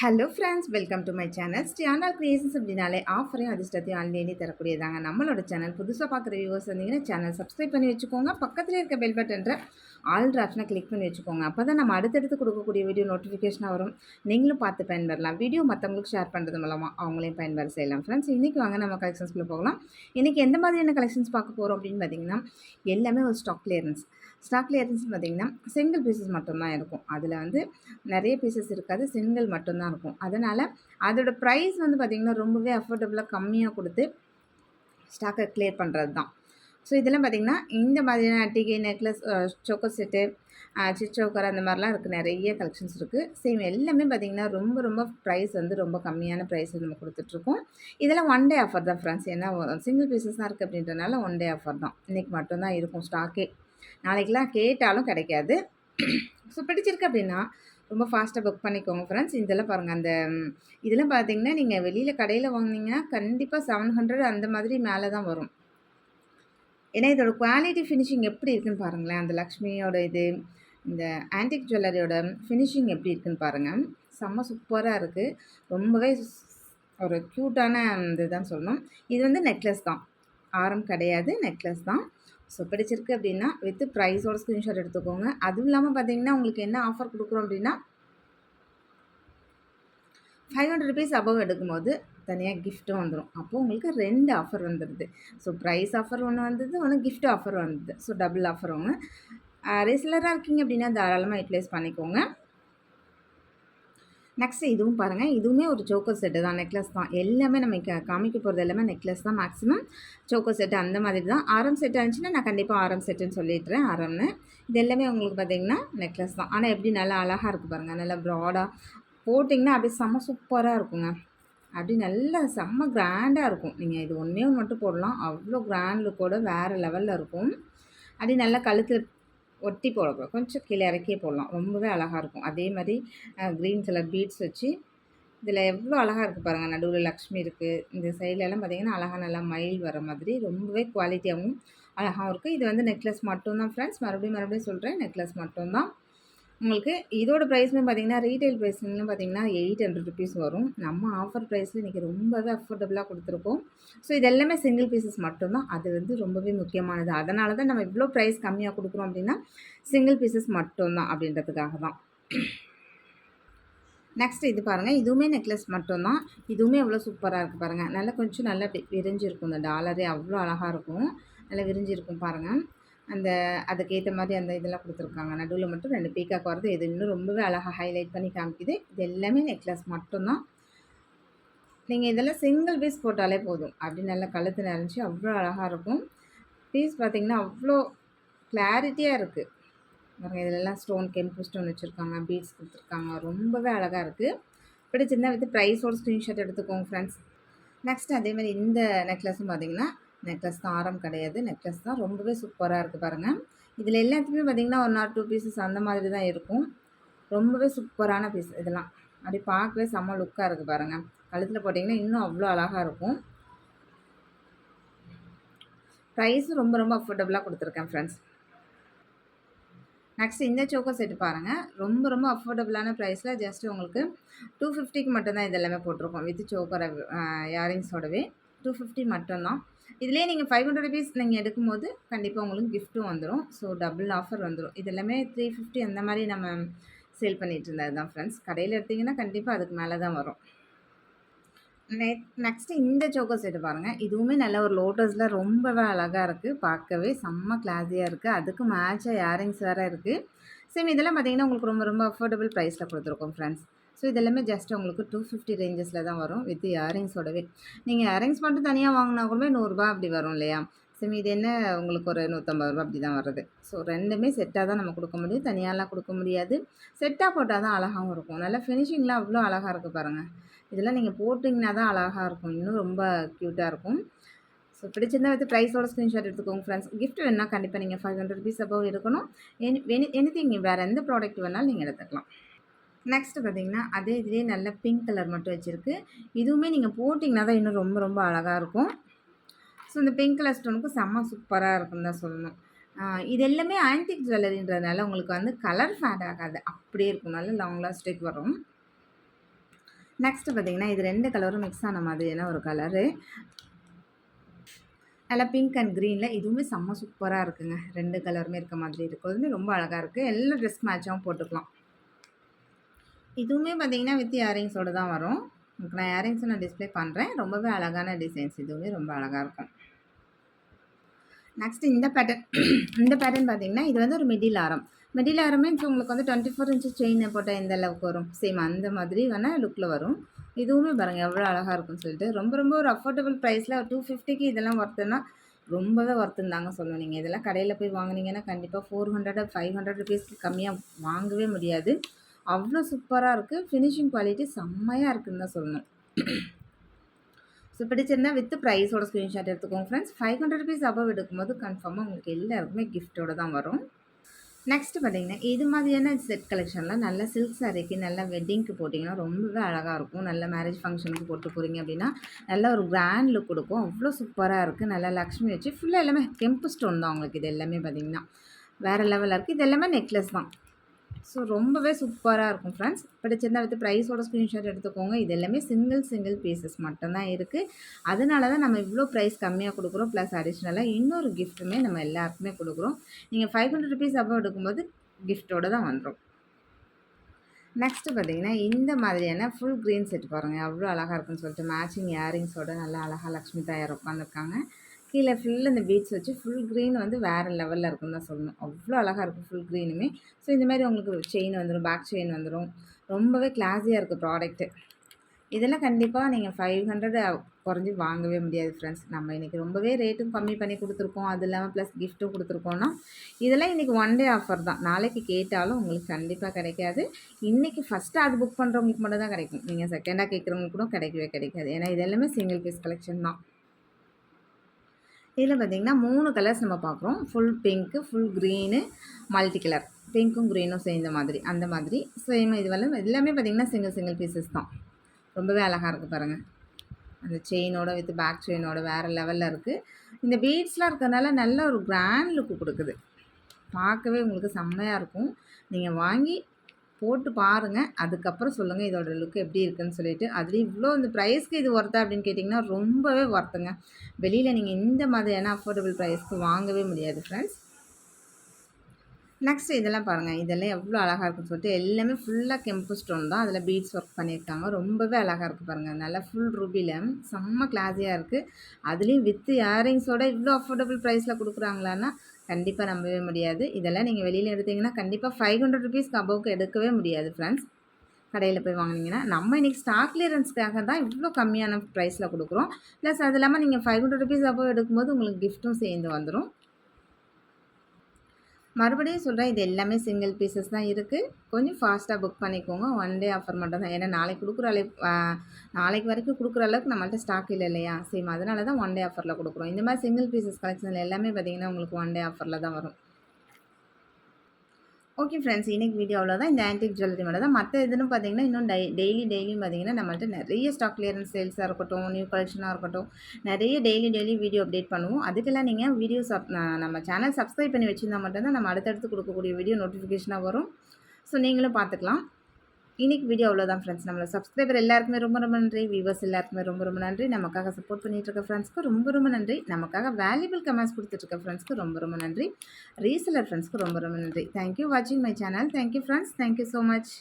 Hello friends welcome to my channel ஸ்டியானா creations அப்படின்னாலே ஆஃபரையும் அதிர்ஷ்டத்தையும் ஆன்லைனே தரக்கூடியதாங்க. நம்மளோட சேனல் புதுசாக பார்க்குற வியூவர்ஸ் வந்தீங்கன்னா சேனல் சப்ஸ்கிரைப் பண்ணி வச்சுக்கோங்க. பக்கத்தில் இருக்க பெல் பட்டன்ற ஆல் ஆப்ஷனை கிளிக் பண்ணி வச்சுக்கோங்க. அப்போ தான் நம்ம அடுத்தடுத்து கொடுக்கக்கூடிய வீடியோ நோட்டிஃபிகேஷனாக வரும். நீங்களும் பார்த்து பயன்பெறலாம். வீடியோ மற்றவங்களுக்கு ஷேர் பண்ணுறது மூலமாக அவங்களையும் பயன்பெற செய்யலாம். ஃப்ரெண்ட்ஸ் இன்றைக்கி வாங்க நம்ம கலெக்ஷன்ஸ்குள்ளே போகலாம். இன்றைக்கி எந்த மாதிரியான கலெக்ஷன்ஸ் பார்க்க போகிறோம் அப்படின்னு பார்த்தீங்கன்னா எல்லாமே ஒரு ஸ்டாக் கிளியரன்ஸ் ஸ்டாக் கிளியரன்ஸ்னு பார்த்திங்கன்னா சிங்கிள் பீசஸ் மட்டும்தான் இருக்கும். அதில் வந்து நிறைய பீசஸ் இருக்காது. சிங்கிள் மட்டும்தான் இருக்கும். அதனால் அதோட ப்ரைஸ் வந்து பார்த்திங்கன்னா ரொம்பவே அஃபோர்டபுளாக கம்மியாக கொடுத்து ஸ்டாக்கை கிளியர் பண்ணுறது தான் ஸோ இதெல்லாம் பார்த்திங்கன்னா இந்த மாதிரியான அட்டிகை நெக்லஸ் சோக்கோ செட்டு சிச்சோக்கர் அந்த மாதிரிலாம் இருக்குது நிறைய கலெக்ஷன்ஸ் இருக்குது சேம் எல்லாமே பார்த்திங்கன்னா ரொம்ப ரொம்ப ப்ரைஸ் வந்து ரொம்ப கம்மியான ப்ரைஸ் நம்ம கொடுத்துட்ருக்கோம். இதெல்லாம் ஒன் டே ஆஃபர் தான் ஃப்ரெண்ட்ஸ் ஏன்னா சிங்கிள் பீசஸ் தான் இருக்குது அப்படின்றனால ஒன் டே ஆஃபர் தான். இன்றைக்கி மட்டும்தான் இருக்கும் ஸ்டாக்கே நாளைக்கெலாம் கேட்டாலும் கிடைக்காது. ஸோ பிடிச்சிருக்கு அப்படின்னா ரொம்ப ஃபாஸ்ட்டாக புக் பண்ணிக்கோங்க ஃப்ரெண்ட்ஸ் இதெல்லாம் பாருங்கள் அந்த இதெல்லாம் பார்த்தீங்கன்னா நீங்கள் வெளியில் கடையில் வாங்கினீங்கன்னா கண்டிப்பாக செவன் ஹண்ட்ரட் அந்த மாதிரி மேலே தான் வரும். ஏன்னா இதோட குவாலிட்டி ஃபினிஷிங் எப்படி இருக்குன்னு பாருங்களேன். அந்த லக்ஷ்மியோட இது இந்த ஆன்டிக் ஜுவல்லரியோட ஃபினிஷிங் எப்படி இருக்குன்னு பாருங்கள் செம்ம சூப்பராக இருக்குது ரொம்பவே ஒரு க்யூட்டான இது தான் சொல்லணும். இது வந்து நெக்லஸ் தான். ஆரம் கிடையாது நெக்லஸ் தான். ஸோ பிடிச்சிருக்கு அப்படின்னா வித் ப்ரைஸோட ஸ்க்ரீன்ஷாட் எடுத்துக்கோங்க. அதுவும் இல்லாமல் பார்த்தீங்கன்னா உங்களுக்கு என்ன ஆஃபர் கொடுக்குறோம் அப்படின்னா ஃபைவ் ஹண்ட்ரட் ருபீஸ் அபவ் எடுக்கும்போது தனியாக கிஃப்ட்டும் வந்துடும் அப்போது உங்களுக்கு ரெண்டு ஆஃபர் வந்துடுது ஸோ ப்ரைஸ் ஆஃபர் ஒன்று வந்தது ஒன்று கிஃப்ட் ஆஃபர் வந்தது. ஸோ டபுள் ஆஃபர் ஒன்று ரெகுலராக இருக்கீங்க அப்படின்னா தாராளமாக யூட்டிலைஸ் பண்ணிக்கோங்க. நெக்ஸ்ட் இதுவும் பாருங்கள் இதுவுமே ஒரு சோக்கர் செட்டு தான் நெக்லஸ் தான். எல்லாமே நம்ம காமிக்க போகிறது எல்லாமே நெக்லஸ் தான் மேக்ஸிமம் சோக்கர் செட்டு அந்த மாதிரி தான். ஆரம் செட்டு இருந்துச்சுன்னா நான் கண்டிப்பாக ஆரம் செட்டுன்னு சொல்லிடுறேன் ஆரம்னு. இது எல்லாமே உங்களுக்கு பார்த்திங்கன்னா நெக்லஸ் தான். ஆனால் எப்படி நல்லா அழகாக இருக்குது பாருங்கள் நல்லா ப்ராடாக போட்டிங்கன்னா அப்படியே செம்ம சூப்பராக இருக்குங்க. அப்படி நல்லா செம்ம கிராண்டாக இருக்கும். நீங்கள் இது ஒன்றே ஒன்று மட்டும் போடலாம். அவ்வளோ கிராண்ட் லுக்கோட வேறு லெவலில் இருக்கும். அப்படி நல்லா கழுத்தில் ஒட்டி போட கொஞ்சம் கீழே இறக்கியே போடலாம். ரொம்பவே அழகாக இருக்கும். அதே மாதிரி க்ரீன் கலர் பீட்ஸ் வச்சு இதில் எவ்வளோ அழகாக இருக்குது பாருங்கள் நடுவில் லக்ஷ்மி இருக்குது இந்த சைட்லலாம் பார்த்திங்கன்னா அழகாக நல்லா மயில் வர மாதிரி ரொம்பவே குவாலிட்டியாகவும் அழகாகவும் இருக்குது இது வந்து நெக்லஸ் மட்டும்தான் ஃப்ரெண்ட்ஸ் மறுபடியும் மறுபடியும் சொல்கிறேன் நெக்லஸ் மட்டும்தான். உங்களுக்கு இதோட ப்ரைஸுமே பார்த்தீங்கன்னா ரீட்டைல் ப்ரைஸ்னு பார்த்தீங்கன்னா எயிட் ஹண்ட்ரட் ருபீஸ் வரும். நம்ம ஆஃபர் ப்ரைஸில் இன்றைக்கி ரொம்பவே அஃபோர்டபுளாக கொடுத்துருக்கோம். ஸோ இது எல்லாமே சிங்கிள் பீசஸ் மட்டும்தான். அது வந்து ரொம்பவே முக்கியமானது. அதனால தான் நம்ம இவ்வளோ ப்ரைஸ் கம்மியாக கொடுக்குறோம் அப்படின்னா சிங்கிள் பீசஸ் மட்டும்தான் அப்படின்றதுக்காக தான். நெக்ஸ்ட் இது பாருங்கள் இதுவுமே நெக்லஸ் மட்டும்தான். இதுவுமே அவ்வளோ சூப்பராக இருக்குது பாருங்கள் நல்லா கொஞ்சம் நல்லா விரிஞ்சிருக்கும். இந்த டாலரே அவ்வளோ அழகாக இருக்கும். நல்லா விரிஞ்சிருக்கும் பாருங்கள் அந்த அதுக்கேற்ற மாதிரி அந்த இதெல்லாம் கொடுத்துருக்காங்க. நடுவில் மட்டும் ரெண்டு பீக்காக் வரது இது இன்னும் ரொம்பவே அழகாக ஹைலைட் பண்ணி காமிக்குது. இது எல்லாமே நெக்லஸ் மட்டும்தான். நீங்கள் இதெல்லாம் சிங்கிள் பீஸ் போட்டாலே போதும். அப்படி நல்லா கழுத்து நிறைஞ்சி அவ்வளோ அழகாக இருக்கும். பீஸ் பார்த்திங்கன்னா அவ்வளோ கிளாரிட்டியாக இருக்குது பாருங்கள் இதிலெல்லாம் ஸ்டோன் கெம்பு ஸ்டோன் வச்சுருக்காங்க. பீட்ஸ் கொடுத்துருக்காங்க. ரொம்பவே அழகாக இருக்குது பிடிச்சிருந்தா வித் ப்ரைஸோட ஸ்க்ரீன்ஷாட் எடுத்துக்கோங்க ஃப்ரெண்ட்ஸ் நெக்ஸ்ட் அதே மாதிரி இந்த நெக்லஸும் பார்த்திங்கன்னா நெக்லஸ் தான் ஆரம் கிடையாது. நெக்லஸ் தான் ரொம்பவே சூப்பராக இருக்குது பாருங்கள் இதில் எல்லாத்துக்குமே பார்த்திங்கன்னா ஒன் ஆர் டூ பீசஸ் அந்த மாதிரி தான் இருக்கும். ரொம்பவே சூப்பரான பீஸ் இதெல்லாம். அப்படி பார்க்கவே செம்ம லுக்காக இருக்குது பாருங்கள் கழுத்தில் போட்டிங்கன்னா இன்னும் அவ்வளோ அழகாக இருக்கும். ப்ரைஸும் ரொம்ப ரொம்ப அஃபோர்டபுளாக கொடுத்துருக்கேன் ஃப்ரெண்ட்ஸ் நெக்ஸ்ட் இந்த சோக்கோ செட்டு பாருங்கள் ரொம்ப ரொம்ப அஃபோர்டபுளான ப்ரைஸில் ஜஸ்ட் உங்களுக்கு டூ ஃபிஃப்டிக்கு மட்டும்தான் இதெல்லாமே போட்டிருக்கோம். வித் சோக்கர் இயரிங்ஸோடவே டூ ஃபிஃப்டி மட்டும்தான். இதுலேயே நீங்கள் ஃபைவ் ஹண்ட்ரட் ருபீஸ் நீங்கள் எடுக்கும்போது கண்டிப்பாக உங்களுக்கு கிஃப்ட்டும் வந்துடும் ஸோ டபுள் ஆஃபர் வந்துடும் இது எல்லாமே த்ரீ ஃபிஃப்டி அந்த மாதிரி நம்ம சேல் பண்ணிகிட்டு இருந்தது தான் ஃப்ரெண்ட்ஸ் கடையில் எடுத்திங்கன்னா கண்டிப்பாக அதுக்கு மேலே தான் வரும். நெ நெக்ஸ்ட்டு இந்த சோக்கோ செட்டு பாருங்கள் இதுவுமே நல்ல ஒரு லோட்டஸில் ரொம்பவே அழகாக இருக்குது பார்க்கவே செம்ம கிளாஸியாக இருக்குது அதுக்கு மேட்சாக இயரிங்ஸ் வேறு இருக்குது சேம் இதெல்லாம் பார்த்திங்கன்னா உங்களுக்கு ரொம்ப ரொம்ப அஃபோர்டபுள் ப்ரைஸில் கொடுத்துருக்கோம் ஃப்ரெண்ட்ஸ் ஸோ இதெல்லாமே ஜஸ்ட் உங்களுக்கு டூ ஃபிஃப்டி ரேஞ்சஸில் தான் வரும் வித் இயரிங்ஸோடவே நீங்கள் இயரிங்ஸ் மட்டும் தனியாக வாங்கினா கூட நூறுரூபா அப்படி வரும் இல்லையா? ஸோ இது என்ன? உங்களுக்கு ஒரு நூற்றம்பது ரூபா அப்படி தான் வருது ஸோ ரெண்டுமே செட்டாக தான் நம்ம கொடுக்க முடியும். தனியாலாம் கொடுக்க முடியாது. செட்டாக போட்டால் தான் அழகாகவும் இருக்கும். நல்லா ஃபினிஷிங்லாம் அவ்வளோ அழகாக இருக்குது பாருங்கள் இதெல்லாம் நீங்கள் போட்டிங்கன்னா தான் அழகாக இருக்கும். இன்னும் ரொம்ப க்யூட்டாக இருக்கும். ஸோ பிடிச்சிருந்தா வந்து ப்ரைஸோட ஸ்க்ரீன்ஷாட் எடுத்துக்கோங்க ஃப்ரெண்ட்ஸ் கிஃப்ட் வேணால் கண்டிப்பாக நீங்கள் ஃபைவ் ஹண்ட்ரட் ருபீஸ் அபவ் எடுக்கணும். எனி எனி திங் வேறு எந்த ப்ராடக்ட் வேணாலும் நீங்கள் எடுத்துக்கலாம். நெக்ஸ்ட்டு பார்த்தீங்கன்னா அதே இதிலே நல்ல பிங்க் கலர் மட்டும் வச்சுருக்கு. இதுவுமே நீங்கள் போட்டிங்கன்னா தான் இன்னும் ரொம்ப ரொம்ப அழகாக இருக்கும். ஸோ இந்த பிங்க் கலர் ஸ்டோனுக்கு செம்ம சூப்பராக இருக்கும்னு தான் சொல்லணும். இது எல்லாமே ஆன்டிக் ஜுவல்லரின்றதுனால உங்களுக்கு வந்து கலர் ஃபேட் ஆகாது. அப்படியே இருக்கும். நல்ல லாங் லாஸ்டிக் வரும். நெக்ஸ்ட்டு பார்த்தீங்கன்னா இது ரெண்டு கலரும் மிக்ஸ் ஆன மாதிரியான ஒரு கலரு நல்லா பிங்க் அண்ட் க்ரீனில் இதுவுமே செம்ம சூப்பராக இருக்குங்க. ரெண்டு கலருமே இருக்க மாதிரி இருக்கும் இதுவுமே ரொம்ப அழகாக இருக்குது எல்லா ட்ரெஸ் மேட்சாகவும் போட்டுக்கலாம். இதுவுமே பார்த்தீங்கன்னா வித் இயரிங்ஸோடு தான் வரும். உங்களுக்கு நான் இயரிங்ஸும் நான் டிஸ்ப்ளே பண்ணுறேன் ரொம்பவே அழகான டிசைன்ஸ் இதுவுமே ரொம்ப அழகாக இருக்கும். நெக்ஸ்ட் இந்த பேட்டர்ன் இந்த பேட்டர்ன் பார்த்தீங்கன்னா இது வந்து ஒரு மிடில் ஆரம் மிடில் ஆரமே உங்களுக்கு வந்து டுவெண்ட்டி ஃபோர் இன்ச்சு செயின் போட்டால் எந்த அளவுக்கு வரும்? சேம் அந்த மாதிரி வேணால் லுக்கில் வரும். இதுவுமே பாருங்கள் எவ்வளோ அழகாக இருக்கும்னு சொல்லிட்டு. ரொம்ப ரொம்ப ஒரு அஃபோர்டபுள் ப்ரைஸில் டூ ஃபிஃப்டிக்கு இதெல்லாம் ஒர்த்துன்னா ரொம்பவே ஒர்த்துன்னு தாங்க சொல்லணும். நீங்கள் இதெல்லாம் கடையில் போய் வாங்கினீங்கன்னா கண்டிப்பாக ஃபோர் ஹண்ட்ரட் ஃபைவ் ஹண்ட்ரட் ருபீஸ்க்கு கம்மியாக வாங்கவே முடியாது. அவ்வளோ சூப்பராக இருக்குது ஃபினிஷிங் குவாலிட்டி செம்மையாக இருக்குதுன்னு தான் சொல்லணும். ஸோ பிடிச்சிருந்தா வித் ப்ரைஸோட ஸ்க்ரீன்ஷாட் எடுத்துக்கோங்க friends five hundred rupees above எடுக்கும்போது கன்ஃபார்மாக உங்களுக்கு எல்லாருக்குமே கிஃப்ட்டோட தான் வரும். நெக்ஸ்ட்டு பார்த்தீங்கன்னா இது மாதிரியான செட் கலெக்ஷன்லாம் நல்ல சில்க் சாரீக்கு நல்ல வெட்டிங்க்கு போட்டிங்கன்னா ரொம்பவே அழகாக இருக்கும். நல்ல மேரேஜ் ஃபங்க்ஷனுக்கு போட்டு போகிறீங்க அப்படின்னா நல்ல ஒரு கிராண்ட் லுக் கொடுக்கும். அவ்வளோ சூப்பராக இருக்குது நல்லா லக்ஷ்மி வச்சு ஃபுல்லாக எல்லாமே கெம்பு ஸ்டோன் தான் உங்களுக்கு இது எல்லாமே பார்த்திங்கன்னா வேறு லெவலில் இருக்குது இது எல்லாமே நெக்லஸ் தான். ஸோ ரொம்பவே சூப்பராக இருக்கும் ஃப்ரெண்ட்ஸ் பிடிச்சிருந்தா வித் ப்ரைஸோட ஸ்க்ரீன்ஷாட் எடுத்துக்கோங்க. இது எல்லாமே சிங்கிள் சிங்கிள் பீசஸ் மட்டும்தான் இருக்குது அதனால தான் நம்ம இவ்வளோ ப்ரைஸ் கம்மியாக கொடுக்குறோம். ப்ளஸ் அடிஷ்னலாக இன்னொரு கிஃப்ட்டுமே நம்ம எல்லாருக்குமே கொடுக்குறோம். நீங்கள் ஃபைவ் ஹண்ட்ரட் ருபீஸ் அப்போ எடுக்கும்போது கிஃப்ட்டோடு தான் வந்துடும் நெக்ஸ்ட்டு பார்த்தீங்கன்னா இந்த மாதிரியான ஃபுல் க்ரீன் செட் பாருங்கள் அவ்வளோ அழகாக இருக்குன்னு சொல்லிட்டு மேட்சிங் இயரிங்ஸோட நல்லா அழகாக லக்ஷ்மி தாயார் உட்காந்துருக்காங்க கீழே ஃபுல்லாக இந்த பீட்ஸ் வச்சு ஃபுல் க்ரீன் வந்து வேறு லெவலில் இருக்குன்னு தான் சொல்லணும். அவ்வளோ அழகாக இருக்கும் ஃபுல் க்ரீனுமே ஸோ இந்த மாதிரி உங்களுக்கு செயின் வந்துடும் பேக் செயின் வந்துடும் ரொம்பவே கிளாஸியாக இருக்குது ப்ராடக்ட்டு இதெல்லாம் கண்டிப்பாக நீங்கள் ஃபைவ் ஹண்ட்ரட் குறைஞ்சி வாங்கவே முடியாது ஃப்ரெண்ட்ஸ் நம்ம இன்றைக்கி ரொம்பவே ரேட்டும் கம்மி பண்ணி கொடுத்துருக்கோம். அது இல்லாமல் ப்ளஸ் கிஃப்ட்டும் கொடுத்துருக்கோன்னா இதெல்லாம் இன்றைக்கி ஒன் டே ஆஃபர் தான். நாளைக்கு கேட்டாலும் உங்களுக்கு கண்டிப்பாக கிடைக்காது. இன்றைக்கி ஃபஸ்ட்டு அது புக் பண்ணுறவங்களுக்கு மட்டும் தான் கிடைக்கும் நீங்கள் செகண்டாக கேட்குறவங்களுக்கு கூட கிடைக்கவே கிடைக்காது. ஏன்னா இது எல்லாமே சிங்கிள் பீஸ் கலெக்ஷன் தான். இதில் பார்த்திங்கன்னா மூணு கலர்ஸ் நம்ம பார்க்குறோம். Full pink full green multi colour பிங்க்கும் க்ரீனும் சேர்ந்த மாதிரி அந்த மாதிரி. சேம் இது வந்து எல்லாமே பார்த்திங்கன்னா சிங்கிள் சிங்கிள் பீசஸ் தான். ரொம்பவே அழகாக இருக்குது பாருங்கள் அந்த செயினோட வித் பேக் செயினோட வேறு லெவலில் இருக்குது இந்த பீட்ஸ்லாம் இருக்கிறதுனால நல்ல ஒரு கிராண்ட் லுக்கு கொடுக்குது. பார்க்கவே உங்களுக்கு செம்மையாக இருக்கும். நீங்கள் வாங்கி போட்டு பாருங்கள் அதுக்கப்புறம் சொல்லுங்கள் இதோட லுக் எப்படி இருக்குன்னு சொல்லிட்டு. அதுலேயும் இவ்வளோ இந்த ப்ரைஸ்க்கு இது ஒர்த்தா அப்படின்னு கேட்டிங்கன்னா ரொம்பவே ஒர்த்துங்க வெளியில் நீங்கள் இந்த மாதிரியான அஃபோர்டபுள் ப்ரைஸ்க்கு வாங்கவே முடியாது ஃப்ரெண்ட்ஸ் நெக்ஸ்ட் இதெல்லாம் பாருங்கள் இதெல்லாம் எவ்வளோ அழகாக இருக்குன்னு சொல்லிட்டு எல்லாமே ஃபுல்லாக கெம்பு ஸ்டோன் தான். அதில் பீட்ஸ் ஒர்க் பண்ணியிருக்காங்க. ரொம்பவே அழகாக இருக்குது பாருங்கள் நல்லா ஃபுல் ரூபியில் செம்ம கிளாஸியாக இருக்குது அதுலேயும் வித் இயரிங்ஸோட இவ்வளோ அஃபோர்டபுள் ப்ரைஸில் கொடுக்குறாங்களான்னா கண்டிப்பாக நம்பவே முடியாது. இதெல்லாம் நீங்கள் வெளியில் எடுத்திங்கன்னா கண்டிப்பாக ஃபைவ் ஹண்ட்ரட் ருபீஸ்க்கு அபவுக்கு எடுக்கவே முடியாது ஃப்ரெண்ட்ஸ் கடையில் போய் வாங்கினீங்கன்னா நம்ம இன்றைக்கி ஸ்டாக் கிளியரன்ஸ்க்காக தான் இவ்வளோ கம்மியான ப்ரைஸில் கொடுக்குறோம். ப்ளஸ் அது இல்லாமல் நீங்கள் ஃபைவ் ஹண்ட்ரட் ருபீஸ் அபவ் எடுக்கும்போது உங்களுக்கு கிஃப்ட்டும் சேர்ந்து வந்துடும் மறுபடியும் சொல்கிறேன் இது எல்லாமே சிங்கிள் பீசஸ் தான் இருக்குது கொஞ்சம் ஃபாஸ்ட்டாக புக் பண்ணிக்கோங்க. ஒன் டே ஆஃபர் மட்டும் தான். ஏன்னா நாளைக்கு கொடுக்குற அளவு நாளைக்கு வரைக்கும் கொடுக்குற அளவுக்கு நம்மள்ட்ட ஸ்டாக் இல்லை இல்லையா? சேம் அதனால தான் ஒன் டே ஆஃபரில் கொடுக்குறோம். இந்த மாதிரி சிங்கிள் பீசஸ் கலெக்ஷன் எல்லாமே பார்த்திங்கன்னா உங்களுக்கு ஒன் டே ஆஃபரில் தான் வரும். ஓகே ஃப்ரெண்ட்ஸ் இன்றைக்கி வீடியோ அவ்வளோதான் இந்த ஆன்டிக் ஜுவல்லரி மட்டும் தான் மற்ற இதுன்னு பார்த்தீங்கன்னா இன்னும் டை டெய்லி டெய்லியும் பார்த்தீங்கன்னா நம்மள்ட்ட நிறைய ஸ்டாக் கிளியரன்ஸ் சேல்ஸாக இருக்கட்டும் நியூ கலெக்ஷனாக இருக்கட்டும் நிறைய டெய்லி டெய்லி வீடியோ அப்டேட் பண்ணுவோம். அதுக்கெல்லாம் நீங்கள் வீடியோ சப் நம்ம சேனல் சப்ஸ்கிரைப் பண்ணி வச்சுருந்தா மட்டும்தான் நம்ம அடுத்தடுத்து கொடுக்கக்கூடிய வீடியோ நோட்டிஃபிகேஷனாக வரும். ஸோ நீங்களும் பார்த்துக்கலாம் இன்றைக்கி வீடியோ அவ்வளோதான் ஃப்ரெண்ட்ஸ் நம்மளோட சப்ஸ்கிரைபர் எல்லாருக்குமே ரொம்ப ரொம்ப நன்றி. வியூவர்ஸ் எல்லாருக்குமே ரொம்ப ரொம்ப நன்றி. நமக்காக சப்போர்ட் பண்ணிகிட்டு இருக்க ஃப்ரெண்ட்ஸ்க்கு ரொம்ப ரொம்ப நன்றி. நமக்காக வேல்யூபிள் கமெண்ட்ஸ் கொடுத்துட்ருக்க ஃப்ரெண்ட்ஸ்க்கு ரொம்ப ரொம்ப நன்றி. ரீசெலர் ஃப்ரெண்ட்ஸ்க்கு ரொம்ப ரொம்ப நன்றி. தேங்க்யூ வாட்சிங் my channel thank you friends thank you so much